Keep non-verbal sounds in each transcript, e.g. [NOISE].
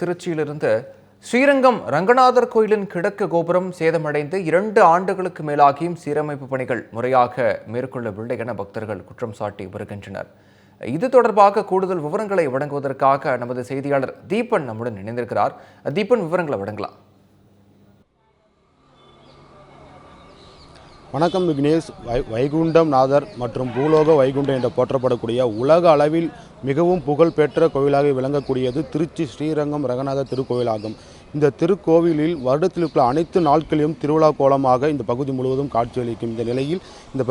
திருச்சியிலிருந்த ஸ்ரீரங்கம் ரங்கநாதர் கோயிலின் கிழக்கு கோபுரம் சேதமடைந்து இரண்டு ஆண்டுகளுக்கு மேலாகியும் சீரமைப்பு பணிகள் முறையாக மேற்கொள்ளவில்லை என பக்தர்கள் குற்றம் சாட்டி வருகின்றனர். இது தொடர்பாக கூடுதல் விவரங்களை வழங்குவதற்காக நமது செய்தியாளர் தீபன் நம்முடன் இணைந்திருக்கிறார். தீபன் விவரங்களை வழங்கலாம். வணக்கம் விக்னேஷ். வை வைகுண்டம் நாதர் மற்றும் பூலோக வைகுண்டம் என்று போற்றப்படக்கூடிய உலக அளவில் மிகவும் புகழ்பெற்ற கோவிலாக விளங்கக்கூடியது திருச்சி ஸ்ரீரங்கம் ரங்கநாதர் திருக்கோவிலாகும் இந்த திருக்கோவிலில் வருடத்தில் உள்ள அனைத்து நாட்களிலும் திருவிழா கோலமாக இந்த பகுதி முழுவதும் காட்சியளிக்கும் இந்த நிலையில் இந்த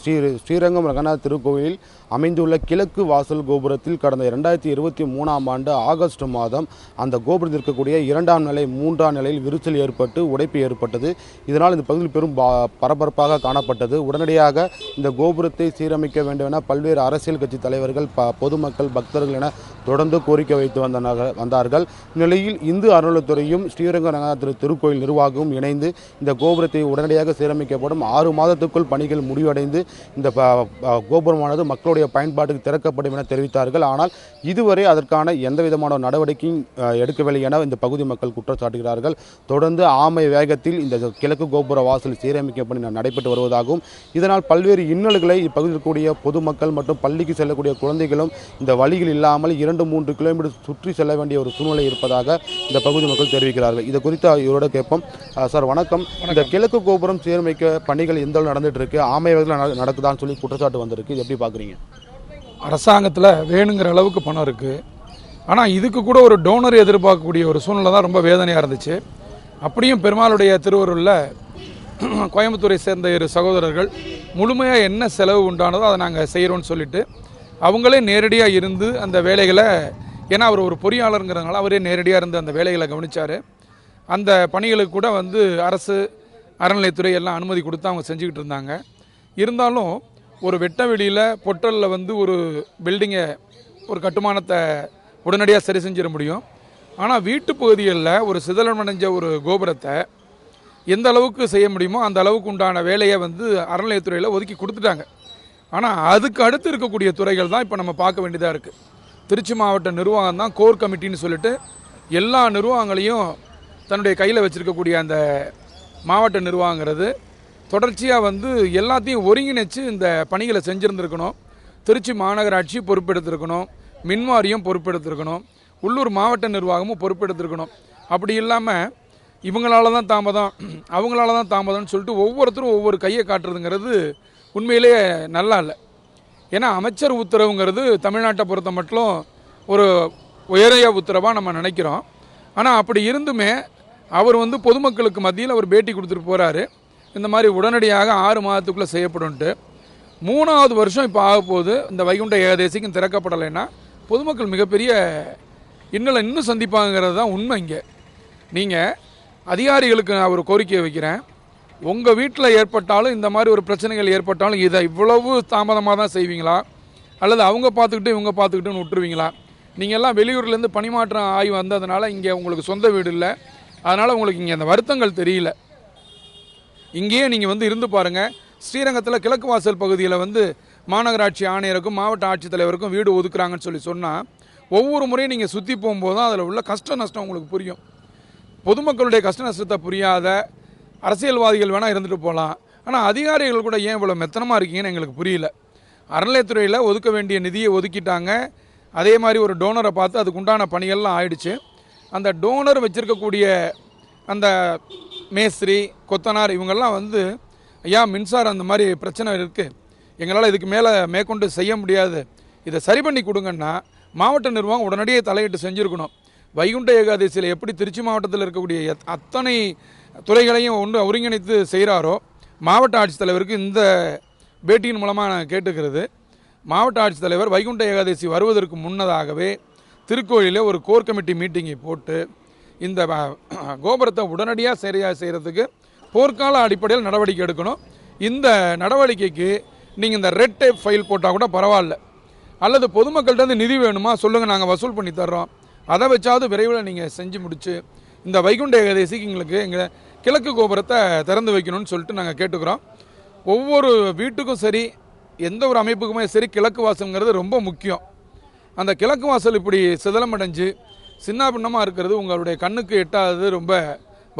ஸ்ரீ ஸ்ரீரங்கம் ரங்கநாத திருக்கோவிலில் அமைந்துள்ள கிழக்கு வாசல் கோபுரத்தில் கடந்த இரண்டாயிரத்தி இருபத்தி மூணாம் ஆண்டு ஆகஸ்ட் மாதம் அந்த கோபுரத்தில் இருக்கக்கூடிய இரண்டாம் நிலை மூன்றாம் நிலையில் விரிசல் ஏற்பட்டு உடைப்பு ஏற்பட்டது. இதனால் இந்த பகுதியில் பெரும் பரபரப்பாக காணப்பட்டது. உடனடியாக இந்த கோபுரத்தை சீரமைக்க வேண்டும் என பல்வேறு அரசியல் கட்சி தலைவர்கள் ப பொதுமக்கள் பக்தர்கள் என தொடர்ந்து கோரிக்கை வைத்து வந்தனர் வந்தார்கள். இந்நிலையில் இந்து அறநிலைத்துறையும் ஸ்ரீரங்க ரங்கநாதர் திருக்கோயில் நிர்வாகமும் இணைந்து இந்த கோபுரத்தை உடனடியாக சீரமைக்கப்படும் ஆறு மாதத்துக்குள் பணிகள் முடிவடைந்து இந்த கோபுரமானது மக்களுடைய பயன்பாட்டுக்கு திறக்கப்படும் என தெரிவித்தார்கள். ஆனால் இதுவரை அதற்கான எந்த விதமான நடவடிக்கையும் எடுக்கவில்லை என இந்த பகுதி மக்கள் குற்றம் சாட்டுகிறார்கள் தொடர்ந்து ஆமை வேகத்தில் இந்த கிழக்கு கோபுர வாசல் சீரமைக்கும் பணி நடைபெற்று வருவதாகவும் இதனால் பல்வேறு இன்னல்களை இப்பகுதியில் இருக்கக்கூடிய பொதுமக்கள் மற்றும் பள்ளிக்கு செல்லக்கூடிய குழந்தைகளும் இந்த வழியில் இல்லாமல் இரண்டு மூன்று கிலோமீட்டர் சுற்றி செல்ல வேண்டிய ஒரு சூழ்நிலை இருப்பதாக இந்த பகுதி மக்கள் தெரிவிக்கிறார்கள். இது குறித்து இவரோட கேட்போம். சார் வணக்கம். இந்த கிழக்கு கோபுரம் சீரமைக்க பணிகள் எந்த அளவு நடந்துட்டு இருக்கு ஆமை நட- நடக்குதான்னு சொல்லி குற்றச்சாட்டு வந்திருக்கு. எப்படி பார்க்குறீங்க அரசாங்கத்தில் வேணுங்கிற அளவுக்கு பணம் இருக்குது ஆனால் இதுக்கு கூட ஒரு டோனர் எதிர்பார்க்கக்கூடிய ஒரு சூழ்நிலை தான் ரொம்ப வேதனையாக இருந்துச்சு. அப்படியும் பெருமாளுடைய திருவருளில் [CLEARS THROAT] கோயம்புத்தூரை சேர்ந்த இரு சகோதரர்கள் முழுமையாக என்ன செலவு உண்டானதோ அதை நாங்கள் செய்கிறோன்னு சொல்லிட்டு அவங்களே நேரடியாக இருந்து அந்த வேலைகளை ஏன்னா அவர் ஒரு பொறியாளருங்கிறதுனால அவரே நேரடியாக இருந்து அந்த வேலைகளை கவனித்தார் அந்த பணிகளுக்கு கூட வந்து அரசு அறநிலையத்துறை எல்லாம் அனுமதி கொடுத்து அவங்க செஞ்சுக்கிட்டு இருந்தாங்க. இருந்தாலும் ஒரு வெட்ட வெளியில் பொட்டலில் வந்து ஒரு பில்டிங்கை ஒரு கட்டுமானத்தை உடனடியாக சரி செஞ்சிட முடியும். ஆனால் வீட்டு பகுதிகளில் ஒரு சிதலமடைஞ்ச ஒரு கோபுரத்தை எந்த அளவுக்கு செய்ய முடியுமோ அந்த அளவுக்கு உண்டான வேலையை வந்து அறநிலையத்துறையில் ஒதுக்கி கொடுத்துட்டாங்க. ஆனால் அதுக்கு அடுத்து இருக்கக்கூடிய துறைகள் தான் இப்போ நம்ம பார்க்க வேண்டியதாக இருக்குது திருச்சி மாவட்ட நிர்வாகம் தான் கோர் கமிட்டின்னு சொல்லிட்டு எல்லா நிர்வாகங்களையும் தன்னுடைய கையில் வச்சுருக்கக்கூடிய அந்த மாவட்ட நிர்வாகங்கிறது தொடர்ச்சியாக வந்து எல்லாத்தையும் ஒருங்கிணைச்சு இந்த பணிகளை செஞ்சுருந்துருக்கணும். திருச்சி மாநகராட்சி பொறுப்பெடுத்திருக்கணும். மின்வாரியம் பொறுப்பெடுத்திருக்கணும். உள்ளூர் மாவட்ட நிர்வாகமும் பொறுப்பெடுத்திருக்கணும். அப்படி இல்லாமல் இவங்களால தான் தாமதம். அவங்களால தான் தாமதம்னு சொல்லிட்டு ஒவ்வொருத்தரும் ஒவ்வொரு கையை காட்டுறதுங்கிறது உண்மையிலேயே நல்லா இல்லை. ஏன்னா அமைச்சர் உத்தரவுங்கிறது தமிழ்நாட்டை பொறுத்த மட்டும் ஒரு உயரிய உத்தரவாக நம்ம நினைக்கிறோம். ஆனால் அப்படி இருந்துமே அவர் வந்து பொதுமக்களுக்கு மத்தியில் அவர் பேட்டி கொடுத்துட்டு போகிறாரு இந்த மாதிரி உடனடியாக ஆறு மாதத்துக்குள்ளே செய்யப்படும்ன்ட்டு. மூணாவது வருஷம் இப்போ ஆக போகுது. இந்த வைகுண்ட ஏகாதேசிக்கும் திறக்கப்படலைன்னா பொதுமக்கள் மிகப்பெரிய இன்னலை இன்னும் சந்திப்பாங்கிறது தான் உண்மை இங்கே. நீங்கள் அதிகாரிகளுக்கு நான் ஒரு கோரிக்கையை வைக்கிறேன். உங்கள் வீட்டில் ஏற்பட்டாலும் இந்த மாதிரி ஒரு பிரச்சனைகள் ஏற்பட்டாலும் இதை இவ்வளவு தாமதமாக தான் செய்வீங்களா? அல்லது அவங்க பார்த்துக்கிட்டு இவங்க பார்த்துக்கிட்டுன்னு விட்டுருவீங்களா? நீங்கள் எல்லாம் வெளியூர்லேருந்து பணிமாற்றம் ஆகி வந்ததுனால இங்கே உங்களுக்கு சொந்த வீடு இல்லை. அதனால் உங்களுக்கு இங்கே அந்த வருத்தங்கள் தெரியல. இங்கேயே நீங்கள் வந்து இருந்து பாருங்கள் ஸ்ரீரங்கத்தில் கிழக்கு வாசல் பகுதியில் வந்து மாநகராட்சி ஆணையருக்கும் மாவட்ட ஆட்சித்தலைவருக்கும் வீடு ஒதுக்குறாங்கன்னு சொல்லி சொன்னால் ஒவ்வொரு முறையும் நீங்கள் சுற்றி போகும்போது தான் அதில் உள்ள கஷ்ட நஷ்டம் உங்களுக்கு புரியும். பொதுமக்களுடைய கஷ்ட நஷ்டத்தை புரியாத அரசியல்வாதிகள் வேணால் இருந்துட்டு போகலாம் ஆனால் அதிகாரிகள் கூட ஏன் இவ்வளோ மெத்தனமாக இருக்கீங்கன்னு எங்களுக்கு புரியல. அறநிலையத்துறையில் ஒதுக்க வேண்டிய நிதியை ஒதுக்கிட்டாங்க. அதே மாதிரி ஒரு டோனரை பார்த்து அதுக்கு உண்டான பணிகள்லாம் ஆயிடுச்சு. அந்த டோனர் வச்சுருக்கக்கூடிய அந்த மேஸ்திரி கொத்தனார் இவங்கெல்லாம் வந்து ஐயா மின்சாரம் அந்த மாதிரி பிரச்சனை இருக்குது எங்களால் இதுக்கு மேலே மேற்கொண்டு செய்ய முடியாது. இதை சரி பண்ணி கொடுங்கன்னா மாவட்ட நிர்வாகம் உடனடியே தலையிட்டு செஞ்சுருக்கணும். வைகுண்ட ஏகாதசியில் எப்படி திருச்சி மாவட்டத்தில் இருக்கக்கூடிய அத்தனை துறைகளையும் ஒன்று ஒருங்கிணைத்து செய்கிறாரோ மாவட்ட ஆட்சித்தலைவருக்கு இந்த பேட்டியின் மூலமாக நான் கேட்டுக்கிறது. மாவட்ட ஆட்சித்தலைவர் வைகுண்ட ஏகாதசி வருவதற்கு முன்னதாகவே திருக்கோயிலில் ஒரு கோர் கமிட்டி மீட்டிங்கை போட்டு இந்த கோபுரத்தை உடனடியாக சரியாக செய்கிறதுக்கு போர்க்கால அடிப்படையில் நடவடிக்கை எடுக்கணும். இந்த நடவடிக்கைக்கு நீங்கள் இந்த ரெட் டேப் ஃபைல் போட்டால் கூட பரவாயில்ல. அல்லது பொதுமக்கள்கிட்ட இருந்து நிதி வேணுமா? சொல்லுங்கள் நாங்கள் வசூல் பண்ணி தர்றோம். அதை வச்சாவது விரைவில் நீங்கள் செஞ்சு முடிச்சு இந்த வைகுண்ட ஏகாதசிக்கு எங்களுக்கு எங்கள் கிழக்கு கோபுரத்தை திறந்து வைக்கணும்னு சொல்லிட்டு நாங்கள் கேட்டுக்கிறோம். ஒவ்வொரு வீட்டுக்கும் சரி எந்த ஒரு அமைப்புக்குமே சரி கிழக்கு வாசல்ங்கிறது ரொம்ப முக்கியம். அந்த கிழக்கு வாசல் இப்படி சிதலமடைஞ்சு சின்ன பின்னமாக இருக்கிறது உங்களுடைய கண்ணுக்கு எட்டாதது ரொம்ப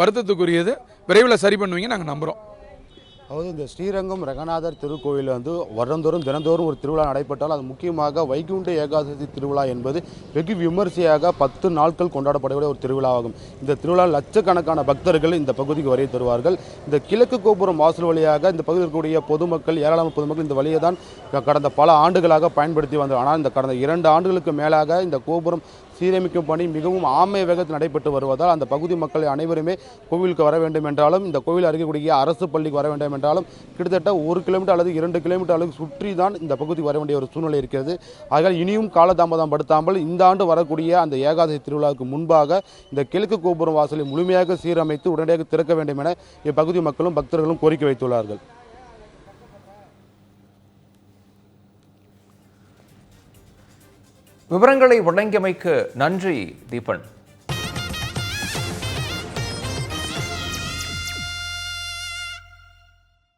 வருத்தத்துக்குரியது. விரைவில் சரி பண்ணுவீங்க நாங்கள் நம்புகிறோம் அதாவது இந்த ஸ்ரீரங்கம் ரங்கநாதர் திருக்கோயில் வந்து வருடந்தோறும் தினந்தோறும் ஒரு திருவிழா நடைபெற்றால் அது முக்கியமாக வைகுண்ட ஏகாதசி திருவிழா என்பது வெகு விமர்சையாக பத்து நாட்கள் கொண்டாடப்படக்கூடிய ஒரு திருவிழாவாகும். இந்த திருவிழா லட்சக்கணக்கான பக்தர்கள் இந்த பகுதிக்கு வருகை தருவார்கள். இந்த கிழக்கு கோபுரம் வாசல் வழியாக இந்த பகுதியில் இருக்கக்கூடிய பொதுமக்கள் ஏராளமான பொதுமக்கள் இந்த வழியை தான் கடந்த பல ஆண்டுகளாக பயன்படுத்தி வந்தார் ஆனால் இந்த கடந்த இரண்டு ஆண்டுகளுக்கு மேலாக இந்த கோபுரம் சீரமைக்கும் பணி மிகவும் ஆமை வேகத்தில் நடைபெற்று வருவதால் அந்த பகுதி மக்கள் அனைவருமே கோவிலுக்கு வர வேண்டும் என்றாலும் இந்த கோவில் அருகே கூடிய அரசு பள்ளிக்கு வர வேண்டும் என்றாலும் கிட்டத்தட்ட ஒரு கிலோமீட்டர் அல்லது இரண்டு கிலோமீட்டர் அளவுக்கு சுற்றி தான் இந்த பகுதி வர வேண்டிய ஒரு சூழ்நிலை இருக்கிறது. ஆகையால் இனியும் காலதாமதம் படுத்தாமல் இந்த ஆண்டு வரக்கூடிய அந்த ஏகாதசி திருவிழாவுக்கு முன்பாக இந்த கிழக்கு கோபுரம் வாசலை முழுமையாக சீரமைத்து உடனடியாக திறக்க வேண்டும் என இப்பகுதி மக்களும் பக்தர்களும் கோரிக்கை வைத்துள்ளார்கள். விவரங்களை வழங்கியமைக்கு நன்றி தீபன்.